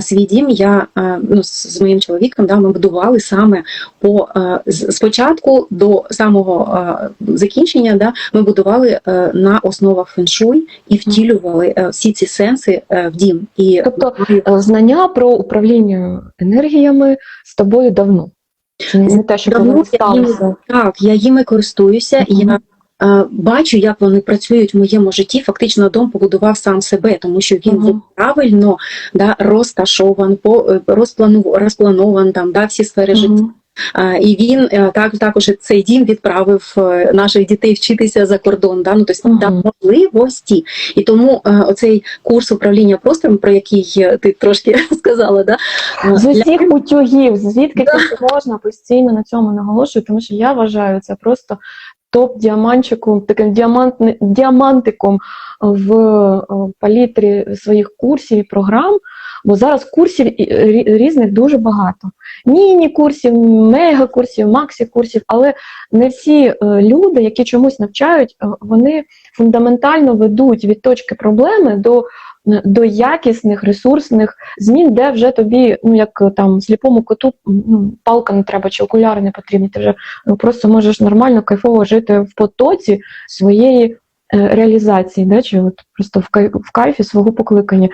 свій дім я ну, з моїм чоловіком да, ми будували саме по спочатку до самого закінчення. Да, ми будували е, на основах феншуй і втілювали е, всі ці сенси е, в дім. І Тобто Знання про управління енергіями з тобою давно. Це не те, що Давно я їм- Так, я їми користуюся, і Мгм. я бачу, як вони працюють в моєму житті. Фактично, дом побудував сам себе, тому що він Мгм. був правильно да, розташован, по е, розплану, розпланован там, да, всі сфери життя. Мгм. Е, І він е, так також цей дім відправив е, наших дітей вчитися за кордон. Да? Ну, тобто Мгм. дав можливості. І тому е, оцей курс управління простором, про який е, ти трошки сказала, да? е, З для- усіх утюгів, звідки тільки можна постійно на цьому наголошую, тому що я вважаю це просто топ-діамантчиком, таким діамантни- діамантиком в е, палітрі своїх курсів і програм. Бо зараз курсів різних дуже багато. Міні-курсів, мега-курсів, максі-курсів, але не всі е, люди, які чомусь навчають, е, вони фундаментально ведуть від точки проблеми до, до якісних ресурсних змін, де вже тобі, ну як е, там сліпому коту, ну, палка не треба чи окуляри не потрібні. Ти вже ну, просто можеш нормально кайфово жити в потоці своєї е, реалізації, да, чи от просто в кай- в кайфі свого покликання.